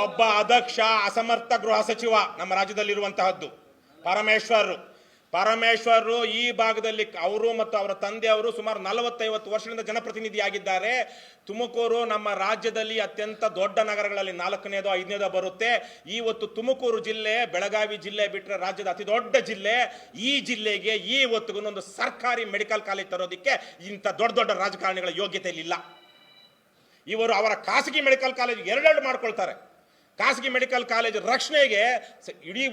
ಒಬ್ಬ ಅಧ್ಯಕ್ಷ ಅಸಮರ್ಥ ಗೃಹ ಸಚಿವ ನಮ್ಮ ರಾಜ್ಯದಲ್ಲಿರುವಂತಹದ್ದು. ಪರಮೇಶ್ವರರು. ಪರಮೇಶ್ವರರು ಈ ಭಾಗದಲ್ಲಿ ಅವರು ಮತ್ತು ಅವರ ತಂದೆಯವರು ಸುಮಾರು ನಲವತ್ತೈವತ್ತು ವರ್ಷದಿಂದ ಜನಪ್ರತಿನಿಧಿಯಾಗಿದ್ದಾರೆ. ತುಮಕೂರು ನಮ್ಮ ರಾಜ್ಯದಲ್ಲಿ ಅತ್ಯಂತ ದೊಡ್ಡ ನಗರಗಳಲ್ಲಿ ನಾಲ್ಕನೇದೋ, ಐದನೇದೋ ಬರುತ್ತೆ. ಇವತ್ತು ತುಮಕೂರು ಜಿಲ್ಲೆ, ಬೆಳಗಾವಿ ಜಿಲ್ಲೆ ಬಿಟ್ಟರೆ ರಾಜ್ಯದ ಅತಿ ದೊಡ್ಡ ಜಿಲ್ಲೆ. ಈ ಜಿಲ್ಲೆಗೆ ಈ ಒಂದು ಸರ್ಕಾರಿ ಮೆಡಿಕಲ್ ಕಾಲೇಜ್ ತರೋದಕ್ಕೆ ಇಂಥ ದೊಡ್ಡ ದೊಡ್ಡ ರಾಜಕಾರಣಿಗಳ ಯೋಗ್ಯತೆ ಇಲ್ಲ ಇವರು ಅವರ ಖಾಸಗಿ ಮೆಡಿಕಲ್ ಕಾಲೇಜ್ ಎರಡೆರಡು ಮಾಡ್ಕೊಳ್ತಾರೆ. ಖಾಸಗಿ ಮೆಡಿಕಲ್ ಕಾಲೇಜ್ ರಕ್ಷಣೆಗೆ ಇಡೀ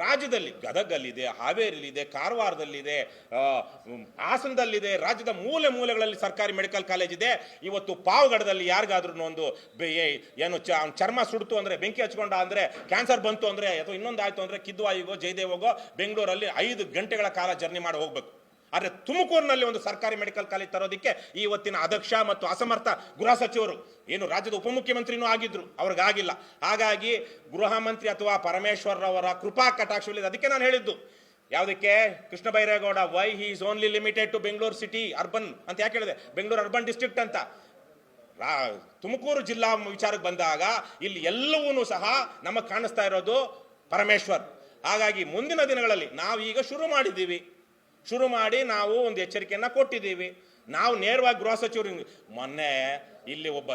ರಾಜ್ಯದಲ್ಲಿ ಗದಗಲ್ಲಿದೆ ಹಾವೇರಿಲಿದೆ ಕಾರವಾರದಲ್ಲಿದೆ ಹಾಸನದಲ್ಲಿದೆ, ರಾಜ್ಯದ ಮೂಲೆ ಮೂಲೆಗಳಲ್ಲಿ ಸರ್ಕಾರಿ ಮೆಡಿಕಲ್ ಕಾಲೇಜ್ ಇದೆ. ಇವತ್ತು ಪಾವಗಡದಲ್ಲಿ ಯಾರಿಗಾದ್ರೂ ಒಂದು ಏನು ಚರ್ಮ ಸುಡ್ತು ಅಂದರೆ, ಬೆಂಕಿ ಹಚ್ಕೊಂಡ ಅಂದರೆ, ಕ್ಯಾನ್ಸರ್ ಬಂತು ಅಂದರೆ, ಅಥವಾ ಇನ್ನೊಂದು ಆಯಿತು ಅಂದರೆ ಕಿದ್ವಾಯಿಗೋ, ಜಯದೇವಗೋ, ಬೆಂಗಳೂರಲ್ಲಿ ಐದು ಗಂಟೆಗಳ ಕಾಲ ಜರ್ನಿ ಮಾಡಿ ಹೋಗ್ಬೇಕು. ಆದರೆ ತುಮಕೂರಿನಲ್ಲಿ ಒಂದು ಸರ್ಕಾರಿ ಮೆಡಿಕಲ್ ಕಾಲೇಜ್ ತರೋದಕ್ಕೆ ಇವತ್ತಿನ ಅಧ್ಯಕ್ಷ ಮತ್ತು ಅಸಮರ್ಥ ಗೃಹ ಸಚಿವರು ಏನು ರಾಜ್ಯದ ಉಪಮುಖ್ಯಮಂತ್ರಿನೂ ಆಗಿದ್ರು. ಅವ್ರಿಗಾಗಿಲ್ಲ ಹಾಗಾಗಿ ಗೃಹ ಮಂತ್ರಿ ಅಥವಾ ಪರಮೇಶ್ವರ್ರವರ ಕೃಪಾ ಕಟಾಕ್ಷವಿಲ್ಲ ಅದಕ್ಕೆ ನಾನು ಹೇಳಿದ್ದು. ಯಾವುದಕ್ಕೆ? Krishna Byregowda why he is only limited to Bengaluru city urban ಅಂತ ಯಾಕೆ ಹೇಳಿದೆ? ಬೆಂಗಳೂರು ಅರ್ಬನ್ ಡಿಸ್ಟ್ರಿಕ್ಟ್ ಅಂತ. ತುಮಕೂರು ಜಿಲ್ಲಾ ವಿಚಾರಕ್ಕೆ ಬಂದಾಗ ಇಲ್ಲಿ ಎಲ್ಲವೂ ಸಹ ನಮಗೆ ಕಾಣಿಸ್ತಾ ಇರೋದು ಪರಮೇಶ್ವರ್. ಹಾಗಾಗಿ ಮುಂದಿನ ದಿನಗಳಲ್ಲಿ ನಾವು ಈಗ ಶುರು ಮಾಡಿದ್ದೀವಿ. ಶುರು ಮಾಡಿ ನಾವು ಒಂದು ಎಚ್ಚರಿಕೆಯನ್ನು ಕೊಟ್ಟಿದ್ದೀವಿ. ನಾವು ನೇರವಾಗಿ ಗೃಹ ಸಚಿವರು ಮೊನ್ನೆ ಇಲ್ಲಿ ಒಬ್ಬ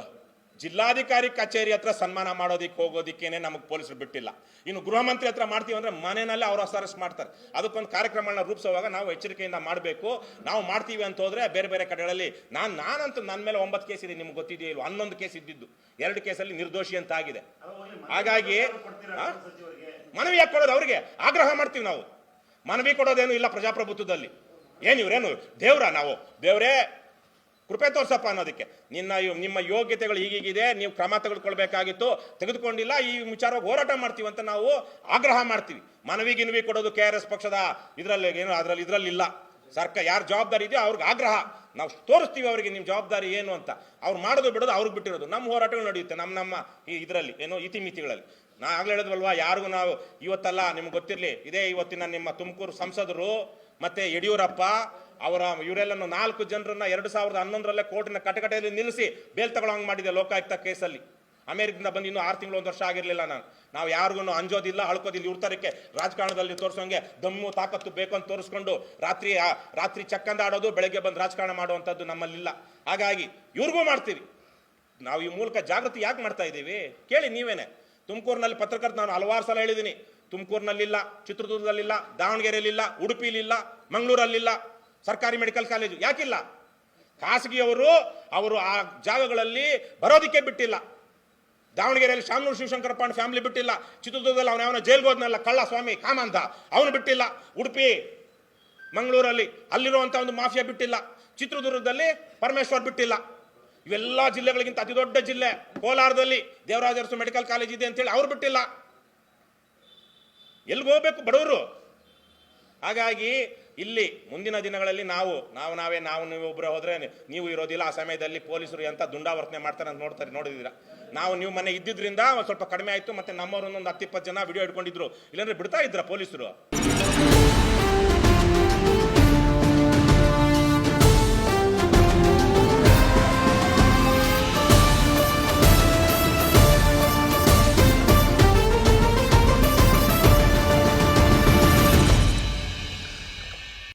ಜಿಲ್ಲಾಧಿಕಾರಿ ಕಚೇರಿ ಹತ್ರ ಸನ್ಮಾನ ಮಾಡೋದಕ್ಕೆ ಹೋಗೋದಕ್ಕೇನೆ ನಮಗೆ ಪೊಲೀಸರು ಬಿಟ್ಟಿಲ್ಲ. ಇನ್ನು ಗೃಹ ಮಂತ್ರಿ ಹತ್ರ ಮಾಡ್ತೀವಿ ಅಂದ್ರೆ ಮನೆಯಲ್ಲೇ ಅವರು ಅರೆಸ್ಟ್ ಮಾಡ್ತಾರೆ. ಅದಕ್ಕೊಂದು ಕಾರ್ಯಕ್ರಮಗಳನ್ನ ರೂಪಿಸುವಾಗ ನಾವು ಎಚ್ಚರಿಕೆಯಿಂದ ಮಾಡಬೇಕು. ನಾವು ಮಾಡ್ತೀವಿ ಅಂತ ಹೋದ್ರೆ ಬೇರೆ ಬೇರೆ ಕಡೆಗಳಲ್ಲಿ ನಾನು ನಾನಂತೂ ನನ್ನ ಮೇಲೆ ಒಂಬತ್ತು ಕೇಸ್ ಇದೆ, ನಿಮ್ಗೆ ಗೊತ್ತಿದೆಯೋ ಇಲ್ಲ ಹನ್ನೊಂದು ಕೇಸ್ ಇದ್ದಿದ್ದು. ಎರಡು ಕೇಸಲ್ಲಿ ನಿರ್ದೋಷಿ ಅಂತ ಆಗಿದೆ. ಹಾಗಾಗಿ? ಮನವಿ ಅವರಿಗೆ ಅವ್ರಿಗೆ. ಆಗ್ರಹ ಮಾಡ್ತೀವಿ ನಾವು. ಮನವಿ ಕೊಡೋದೇನು ಇಲ್ಲ ಪ್ರಜಾಪ್ರಭುತ್ವದಲ್ಲಿ. ಏನು ಇವರೇನು? ದೇವ್ರ ನಾವು. ದೇವ್ರೇ, ಕೃಪೆ ತೋರ್ಸಪ್ಪ ಅನ್ನೋದಕ್ಕೆ. ನಿನ್ನ ನಿಮ್ಮ ಯೋಗ್ಯತೆಗಳು ಹೀಗೀಗಿದೆ, ನೀವು ಕ್ರಮ ತೆಗೆದುಕೊಳ್ಬೇಕಾಗಿತ್ತು. ತೆಗೆದುಕೊಂಡಿಲ್ಲ, ಈ ವಿಚಾರವಾಗಿ ಹೋರಾಟ ಮಾಡ್ತೀವಿ ಅಂತ ನಾವು ಆಗ್ರಹ ಮಾಡ್ತೀವಿ. ಮನವಿ ಗಿನವಿ ಕೊಡೋದು ಕೆ ಆರ್ ಎಸ್ ಪಕ್ಷದ ಇದರಲ್ಲಿ ಏನು, ಅದರಲ್ಲಿ ಇದರಲ್ಲಿ ಇಲ್ಲ. ಸರ್ಕಾರ, ಯಾರು ಜವಾಬ್ದಾರಿ ಇದೆಯೋ ಅವ್ರಿಗೆ ಆಗ್ರಹ. ನಾವು ತೋರಿಸ್ತೀವಿ ಅವರಿಗೆ ನಿಮ್ಮ ಜವಾಬ್ದಾರಿ ಏನು ಅಂತ. ಅವ್ರು ಮಾಡೋದು ಬಿಡೋದು ಅವ್ರಿಗೆ ಬಿಟ್ಟಿರೋದು. ನಮ್ಮ ಹೋರಾಟಗಳು ನಡೆಯುತ್ತೆ, ನಮ್ಮ ನಮ್ಮ ಈ ಇದರಲ್ಲಿ, ಏನೋ ಇತಿಮಿತಿಗಳಲ್ಲಿ. ನಾ ಆಗ್ಲೇ ಹೇಳಿದ್ವಲ್ವಾ, ಯಾರಿಗೂ ನಾವು ಇವತ್ತಲ್ಲ ನಿಮ್ಗೆ ಗೊತ್ತಿರಲಿ, ಇದೇ ಇವತ್ತಿನ ನಿಮ್ಮ ತುಮಕೂರು ಸಂಸದರು ಮತ್ತೆ ಯಡಿಯೂರಪ್ಪ ಅವರ ಇವರೆಲ್ಲನ್ನು ನಾಲ್ಕು ಜನರನ್ನ ಎರಡು ಸಾವಿರದ ಹನ್ನೊಂದರಲ್ಲೇ ಕೋರ್ಟಿನ ಕಟಕಟೆಯಲ್ಲಿ ನಿಲ್ಲಿಸಿ ಬೇಲ್ ತಗೊಳಂಗೆ ಮಾಡಿದೆ ಲೋಕಾಯುಕ್ತ ಕೇಸಲ್ಲಿ. ಅಮೆರಿಕದಿಂದ ಬಂದು ಇನ್ನೂ ಆರು ತಿಂಗಳು ಒಂದು ವರ್ಷ ಆಗಿರಲಿಲ್ಲ ನಾನು. ನಾವು ಯಾರಿಗೂ ಅಂಜೋದಿಲ್ಲ, ಅಳ್ಕೋದಿಲ್ಲ ಇವ್ರ ತರಕ್ಕೆ ರಾಜಕಾರಣದಲ್ಲಿ ತೋರಿಸೋಂಗೆ ದಮ್ಮು, ತಾಕತ್ತು ಬೇಕು ಅಂತ ತೋರಿಸ್ಕೊಂಡು ರಾತ್ರಿ ರಾತ್ರಿ ಚಕ್ಕಂದ ಆಡೋದು, ಬೆಳಗ್ಗೆ ಬಂದು ರಾಜಕಾರಣ ಮಾಡುವಂಥದ್ದು ನಮ್ಮಲ್ಲಿಲ್ಲ. ಹಾಗಾಗಿ ಇವ್ರಿಗೂ ಮಾಡ್ತೀವಿ. ನಾವು ಈ ಮೂಲಕ ಜಾಗೃತಿ ಯಾಕೆ ಮಾಡ್ತಾ ಇದ್ದೀವಿ? ಕೇಳಿ ನೀವೇನೆ. ತುಮಕೂರಿನಲ್ಲಿ ಪತ್ರಕರ್ತ ನಾನು ಹಲವಾರು ಸಲ ಹೇಳಿದ್ದೀನಿ. ತುಮಕೂರಿನಲ್ಲಿಲ್ಲ, ಚಿತ್ರದುರ್ಗದಲ್ಲಿಲ್ಲ, ದಾವಣಗೆರೆಯಲ್ಲಿಲ್ಲ ಉಡುಪಿಲಿಲ್ಲ ಮಂಗಳೂರಲ್ಲಿಲ್ಲ, ಸರ್ಕಾರಿ ಮೆಡಿಕಲ್ ಕಾಲೇಜು. ಯಾಕಿಲ್ಲ? ಖಾಸಗಿಯವರು ಅವರು ಆ ಜಾಗಗಳಲ್ಲಿ ಬರೋದಕ್ಕೆ ಬಿಟ್ಟಿಲ್ಲ. ದಾವಣಗೆರೆಯಲ್ಲಿ ಶಾಮನೂರು ಶಿವಶಂಕರ ಪಾಂಡ್ ಫ್ಯಾಮಿಲಿ ಬಿಟ್ಟಿಲ್ಲ. ಚಿತ್ರದುರ್ಗದಲ್ಲಿ ಅವನ ಯಾವನ ಜೈಲ್ಗೆ ಹೋದ್ನಲ್ಲ ಕಳ್ಳ ಸ್ವಾಮಿ ಕಾಮಂತ ಅವನು ಬಿಟ್ಟಿಲ್ಲ. ಉಡುಪಿ, ಮಂಗಳೂರಲ್ಲಿ ಅಲ್ಲಿರುವಂಥ ಒಂದು ಮಾಫಿಯಾ ಬಿಟ್ಟಿಲ್ಲ. ಚಿತ್ರದುರ್ಗದಲ್ಲಿ ಪರಮೇಶ್ವರ್ ಬಿಟ್ಟಿಲ್ಲ. ಇವೆಲ್ಲ ಜಿಲ್ಲೆಗಳಿಗಿಂತ ಅತಿ ದೊಡ್ಡ ಜಿಲ್ಲೆ. ಕೋಲಾರದಲ್ಲಿ ದೇವರಾಜ ಅರಸು ಮೆಡಿಕಲ್ ಕಾಲೇಜ್ ಇದೆ ಅಂತೇಳಿ ಅವ್ರು ಬಿಟ್ಟಿಲ್ಲ. ಎಲ್ಲಿಗೆ ಹೋಗ್ಬೇಕು ಬಡವರು? ಹಾಗಾಗಿ ಇಲ್ಲಿ ಮುಂದಿನ ದಿನಗಳಲ್ಲಿ ನಾವು ನಾವು ನಾವೇ, ನಾವು ನೀವು ಒಬ್ಬರು ಹೋದ್ರೆ ನೀವು ಇರೋದಿಲ್ಲ. ಆ ಸಮಯದಲ್ಲಿ ಪೊಲೀಸರು ಎಂತ ದುಂಡಾವರ್ತನೆ ಮಾಡ್ತಾರೆ ಅಂತ ನೋಡ್ತಾರೆ, ನೋಡಿದ್ದೀರಾ? ನಾವು ನೀವು ಮನೆ ಇದ್ದಿದ್ರಿಂದ ಒಂದು ಸ್ವಲ್ಪ ಕಡಿಮೆ ಆಯಿತು, ಮತ್ತೆ ನಮ್ಮವರು ಒಂದು ಹತ್ತಿಪ್ಪತ್ತು ಜನ ವಿಡಿಯೋ ಇಟ್ಕೊಂಡಿದ್ರು ಇಲ್ಲಾಂದ್ರೆ ಬಿಡ್ತಾ ಇದ್ರ ಪೊಲೀಸರು?